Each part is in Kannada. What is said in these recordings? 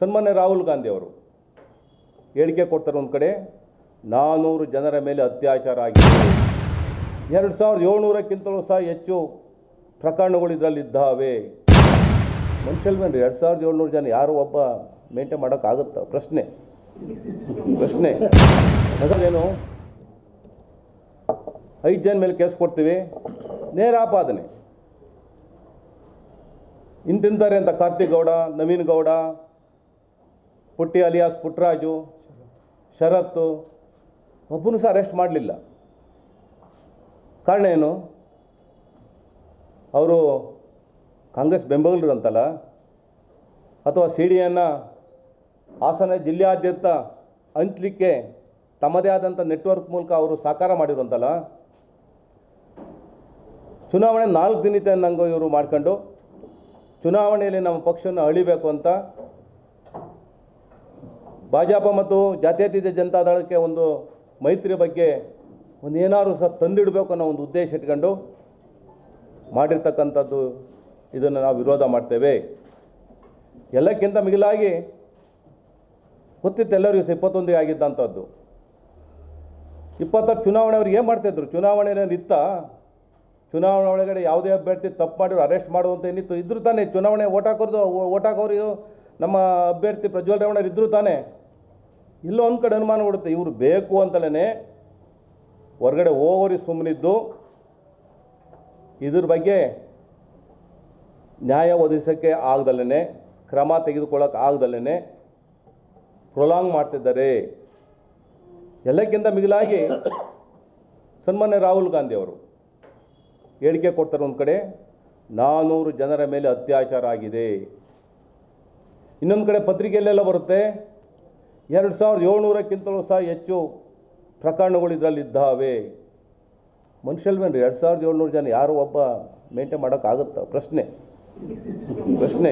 ಸನ್ಮಾನ್ಯ ರಾಹುಲ್ ಗಾಂಧಿ ಅವರು, ಹೇಳಿಕೆ ಕೊಡ್ತಾರೆ ಒಂದು ಕಡೆ ನಾನ್ನೂರು ಜನರ ಮೇಲೆ ಅತ್ಯಾಚಾರ ಆಗಿದೆ. ಎರಡು ಸಾವಿರದ ಏಳ್ನೂರಕ್ಕಿಂತಲೂ ಸಹ ಹೆಚ್ಚು ಪ್ರಕರಣಗಳು ಇದರಲ್ಲಿದ್ದಾವೆ. ಮನುಷ್ಯಲ್ ಮೇಲೆ ಎರಡು ಸಾವಿರದ ಏಳ್ನೂರು ಜನ ಯಾರು ಒಬ್ಬ ಮೇಂಟೈನ್ ಮಾಡೋಕ್ಕಾಗುತ್ತಾ? ಪ್ರಶ್ನೆ. ಪ್ರಶ್ನೆ. ಅದಲ್ಲೇನು ಐದು ಜನ ಮೇಲೆ ಕೇಸ್ ಕೊಡ್ತೀವಿ. ನೇರ ಆಪಾದನೆ. ಇಂತಿಂತಾರೆ ಅಂತ ಕಾರ್ತಿಕ್ ಗೌಡ, ನವೀನ್ ಗೌಡ ಪುಟ್ಟಿ ಅಲಿಯಾಸ್ ಪುಟ್ಟರಾಜು ಶರತ್ತು, ಒಬ್ಬನೂ ಸಹ ಅರೆಸ್ಟ್ ಮಾಡಲಿಲ್ಲ. ಕಾರಣ ಏನು? ಅವರು ಕಾಂಗ್ರೆಸ್ ಬೆಂಬಲಿಗರು ಅಂತಲ್ಲ ಅಥವಾ ಸಿ ಡಿಯನ್ನು ಹಾಸನ ಜಿಲ್ಲೆಯಾದ್ಯಂತ ಹಂಚಲಿಕ್ಕೆ ತಮ್ಮದೇ ಆದಂಥ ನೆಟ್ವರ್ಕ್ ಮೂಲಕ ಅವರು ಸಾಕಾರ ಮಾಡಿರುವಂತಲ್ಲ, ಚುನಾವಣೆ ನಾಲ್ಕು ದಿನ ಅನ್ನಂಗೆ ಇವರು ಮಾಡ್ಕೊಂಡು, ಚುನಾವಣೆಯಲ್ಲಿ ನಮ್ಮ ಪಕ್ಷವನ್ನು ಅಳಿಬೇಕು ಅಂತ ಭಾಜಪ ಮತ್ತು ಜಾತ್ಯತೀತ ಜನತಾದಳಕ್ಕೆ ಒಂದು ಮೈತ್ರಿ ಬಗ್ಗೆ ಒಂದು ಏನಾದ್ರು ಸಹ ತಂದಿಡಬೇಕು ಅನ್ನೋ ಒಂದು ಉದ್ದೇಶ ಇಟ್ಕೊಂಡು ಮಾಡಿರ್ತಕ್ಕಂಥದ್ದು ಇದನ್ನು ನಾವು ವಿರೋಧ ಮಾಡ್ತೇವೆ. ಎಲ್ಲಕ್ಕಿಂತ ಮಿಗಿಲಾಗಿ ಗೊತ್ತಿತ್ತು ಎಲ್ಲರಿಗೂ ಸಹ ಇಪ್ಪತ್ತೊಂದಿಗೆ ಆಗಿದ್ದಂಥದ್ದು. ಇಪ್ಪತ್ತಾರು ಚುನಾವಣೆ ಅವ್ರಿಗೆ ಏನು ಮಾಡ್ತಾಯಿದ್ರು ಚುನಾವಣೆ ಇತ್ತ? ಚುನಾವಣೆ ಒಳಗಡೆ ಯಾವುದೇ ಅಭ್ಯರ್ಥಿ ತಪ್ಪು ಮಾಡಿದ್ರು, ಅರೆಸ್ಟ್ ಮಾಡುವಂತ ಏನಿತ್ತು? ಇದ್ರೂ ತಾನೇ ಚುನಾವಣೆ ಓಟ್ ಹಾಕೋದು ಓಟ್ ಹಾಕೋರು ನಮ್ಮ ಅಭ್ಯರ್ಥಿ ಪ್ರಜ್ವಲ್ ರೇವಣ್ಣರು ಇದ್ದರೂ ತಾನೇ. ಇಲ್ಲೋ ಒಂದು ಕಡೆ ಅನುಮಾನ ಕೊಡುತ್ತೆ ಇವರು ಬೇಕು ಅಂತಲೇ ಹೊರಗಡೆ ಹೋಗೋರಿಗೆ ಸುಮ್ಮನಿದ್ದು ಇದ್ರ ಬಗ್ಗೆ ನ್ಯಾಯ ಒದಗಿಸೋಕ್ಕೆ ಆಗದಲ್ಲೇ ಕ್ರಮ ತೆಗೆದುಕೊಳ್ಳೋಕೆ ಆಗದಲ್ಲೇ ಪ್ರೊಲಾಂಗ್ ಮಾಡ್ತಿದ್ದಾರೆ. ಎಲ್ಲಕ್ಕಿಂತ ಮಿಗಿಲಾಗಿ ಸನ್ಮಾನ್ಯ ರಾಹುಲ್ ಗಾಂಧಿ ಅವರು ಹೇಳಿಕೆ ಕೊಡ್ತಾರೆ ಒಂದು ಕಡೆ ನಾನ್ನೂರು ಜನರ ಮೇಲೆ ಅತ್ಯಾಚಾರ ಆಗಿದೆ. ಇನ್ನೊಂದು ಕಡೆ ಪತ್ರಿಕೆಯಲ್ಲೆಲ್ಲ ಬರುತ್ತೆ, ಎರಡು ಸಾವಿರದ ಏಳ್ನೂರಕ್ಕಿಂತಲೂ ಸಹ ಹೆಚ್ಚು ಪ್ರಕರಣಗಳು ಇದರಲ್ಲಿದ್ದಾವೆ. ಮನುಷ್ಯಲ್ ಮೇಲೆ ಎರಡು ಸಾವಿರದ ಏಳ್ನೂರು ಜನ ಯಾರು ಒಬ್ಬ ಮೇಂಟೈನ್ ಮಾಡೋಕ್ಕಾಗುತ್ತಾ? ಪ್ರಶ್ನೆ. ಪ್ರಶ್ನೆ.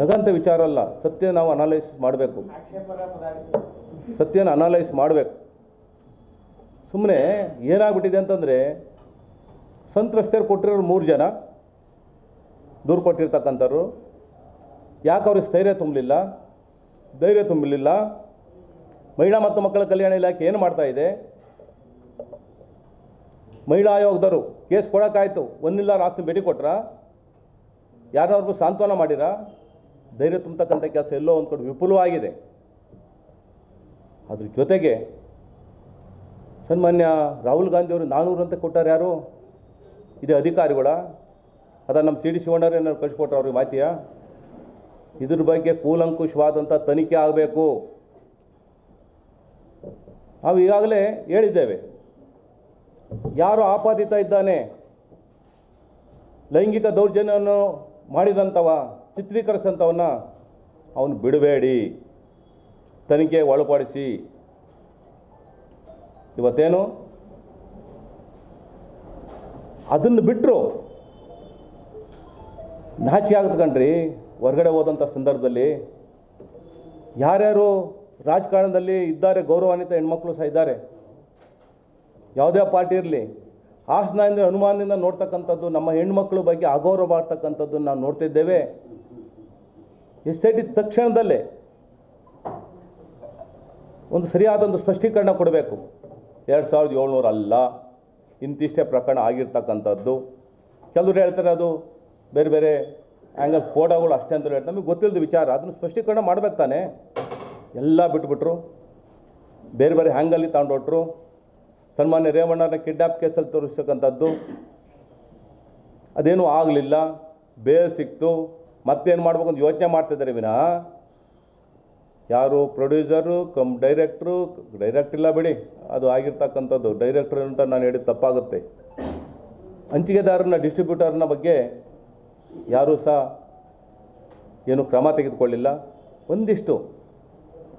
ನಗಂತ ವಿಚಾರ ಅಲ್ಲ, ಸತ್ಯ ನಾವು ಅನಾಲೈಸ್ ಮಾಡಬೇಕು. ಸತ್ಯನ ಅನಾಲೈಸ್ ಮಾಡಬೇಕು. ಸುಮ್ಮನೆ ಏನಾಗ್ಬಿಟ್ಟಿದೆ ಅಂತಂದರೆ, ಸಂತ್ರಸ್ತರು ಕೊಟ್ಟಿರೋರು ಮೂರು ಜನ, ದೂರು ಕೊಟ್ಟಿರ್ತಕ್ಕಂಥವ್ರು. ಯಾಕೆ ಅವ್ರಿಗೆ ಸ್ಥೈರ್ಯ ತುಂಬಲಿಲ್ಲ? ಧೈರ್ಯ ತುಂಬಲಿಲ್ಲ? ಮಹಿಳಾ ಮತ್ತು ಮಕ್ಕಳ ಕಲ್ಯಾಣ ಇಲಾಖೆ ಏನು ಮಾಡ್ತಾ ಇದೆ? ಮಹಿಳಾ ಆಯೋಗದವರು ಕೇಸ್ ಕೊಡೋಕ್ಕಾಯ್ತು. ಒಂದಿಲ್ಲ ರಾಸ್ತಿ ಭೇಟಿ ಕೊಟ್ರ? ಯಾರವ್ರಿಗೂ ಸಾಂತ್ವನ ಮಾಡಿರಾ? ಧೈರ್ಯ ತುಂಬತಕ್ಕಂಥ ಕೆಲಸ ಎಲ್ಲೋ ಒಂದು ಕಡೆ ವಿಪುಲವಾಗಿದೆ. ಅದ್ರ ಜೊತೆಗೆ ಸನ್ಮಾನ್ಯ ರಾಹುಲ್ ಗಾಂಧಿ ಅವರು ನಾನ್ನೂರು ಅಂತ ಕೊಟ್ಟಾರೆ ಯಾರು? ಇದೆ ಅಧಿಕಾರಿಗಳ. ಅದ ನಮ್ಮ ಸಿ ಡಿ ಶಿವಣ್ಣರು ಏನಾದ್ರು ಕಳಿಸ್ಕೊಟ್ರು ಅವ್ರಿಗೆ ಮಾಹಿತಿಯಾ? ಇದ್ರ ಬಗ್ಗೆ ಕೂಲಂಕುಷವಾದಂಥ ತನಿಖೆ ಆಗಬೇಕು. ನಾವು ಈಗಾಗಲೇ ಹೇಳಿದ್ದೇವೆ. ಯಾರು ಆಪಾದಿತ ಇದ್ದಾನೆ? ಲೈಂಗಿಕ ದೌರ್ಜನ್ಯವನ್ನು ಮಾಡಿದಂಥವ ಚಿತ್ರೀಕರಿಸಂಥವನ್ನ ಅವನು ಬಿಡಬೇಡಿ. ತನಿಖೆ ಒಳಪಡಿಸಿ. ಇವತ್ತೇನು? ಅದನ್ನು ಬಿಟ್ಟರು ನಾಚಿ ಆಗತ್ಕಂಡ್ರಿ ಹೊರಗಡೆ ಹೋದಂಥ ಸಂದರ್ಭದಲ್ಲಿ ಯಾರ್ಯಾರು ರಾಜಕಾರಣದಲ್ಲಿ ಇದ್ದಾರೆ, ಗೌರವಾನ್ವಿತ ಹೆಣ್ಮಕ್ಳು ಸಹ ಇದ್ದಾರೆ, ಯಾವುದೇ ಪಾರ್ಟಿ ಇರಲಿ, ಹಾಸನದಿಂದ ಅನುಮಾನದಿಂದ ನೋಡ್ತಕ್ಕಂಥದ್ದು ನಮ್ಮ ಹೆಣ್ಮಕ್ಳ ಬಗ್ಗೆ ಅಗೌರವ ಮಾಡ್ತಕ್ಕಂಥದ್ದು ನಾವು ನೋಡ್ತಿದ್ದೇವೆ. ಎಸ್ ಐ ಟಿ ತಕ್ಷಣದಲ್ಲೇ ಒಂದು ಸರಿಯಾದ ಒಂದು ಸ್ಪಷ್ಟೀಕರಣ ಕೊಡಬೇಕು. ಎರಡು ಸಾವಿರದ ಏಳ್ನೂರು ಅಲ್ಲ, ಇಂತಿಷ್ಟೇ ಪ್ರಕರಣ ಆಗಿರ್ತಕ್ಕಂಥದ್ದು. ಕೆಲವರು ಹೇಳ್ತಾರೆ ಅದು ಬೇರೆ ಬೇರೆ ಆ್ಯಂಗಲ್ ಫೋಟೋಗಳು ಅಷ್ಟೇ ಅಂತ ಹೇಳ್ತಾರೆ. ನಮಗೆ ಗೊತ್ತಿಲ್ಲದ ವಿಚಾರ. ಅದನ್ನು ಸ್ಪಷ್ಟೀಕರಣ ಮಾಡ್ಬೇಕು ತಾನೆ? ಎಲ್ಲ ಬಿಟ್ಬಿಟ್ರು. ಬೇರೆ ಬೇರೆ ಹ್ಯಾಂಗಲ್ಲಿ ತಗೊಂಡೊಟ್ರು. ಸನ್ಮಾನ್ಯ ರೇವಣ್ಣನ ಕಿಡ್ನಾಪ್ ಕೇಸಲ್ಲಿ ತೋರಿಸ್ತಕ್ಕಂಥದ್ದು. ಅದೇನೂ ಆಗಲಿಲ್ಲ. ಬೇರೆ ಸಿಕ್ತು. ಮತ್ತೇನು ಮಾಡ್ಬೇಕು ಅಂತ ಯೋಚನೆ ಮಾಡ್ತಿದ್ದಾರೆ ವಿನಃ. ಯಾರು ಪ್ರೊಡ್ಯೂಸರು, ಕಮ್ ಡೈರೆಕ್ಟ್ರು, ಡೈರೆಕ್ಟ್ ಇಲ್ಲ ಬಿಡಿ. ಅದು ಆಗಿರ್ತಕ್ಕಂಥದ್ದು. ಡೈರೆಕ್ಟ್ರ್ ಅಂತ ನಾನು ಹೇಳಿದ ತಪ್ಪಾಗುತ್ತೆ. ಹಂಚಿಕೆದಾರನ ಡಿಸ್ಟ್ರಿಬ್ಯೂಟರ್ನ ಬಗ್ಗೆ ಯಾರೂ ಸಹ ಏನು ಕ್ರಮ ತೆಗೆದುಕೊಳ್ಳಿಲ್ಲ. ಒಂದಿಷ್ಟು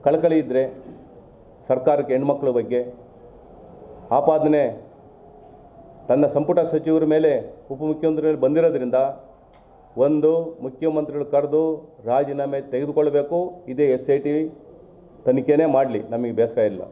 ಕಳಕಳಿ ಇದ್ದರೆ ಸರ್ಕಾರಕ್ಕೆ ಹೆಣ್ಮಕ್ಳ ಬಗ್ಗೆ ಆಪಾದನೆ ತನ್ನ ಸಂಪುಟ ಸಚಿವರ ಮೇಲೆ ಉಪಮುಖ್ಯಮಂತ್ರಿ ಮೇಲೆ ಬಂದಿರೋದ್ರಿಂದ ಒಂದು ಮುಖ್ಯಮಂತ್ರಿಗಳು ಕರೆದು ರಾಜೀನಾಮೆ ತೆಗೆದುಕೊಳ್ಬೇಕು ಇದೇ ಎಸ್ ಐ ಟಿ ತನಿಖೆನೇ ಮಾಡಲಿ. ನಮಗೆ ಬೇಸರ ಇಲ್ಲ.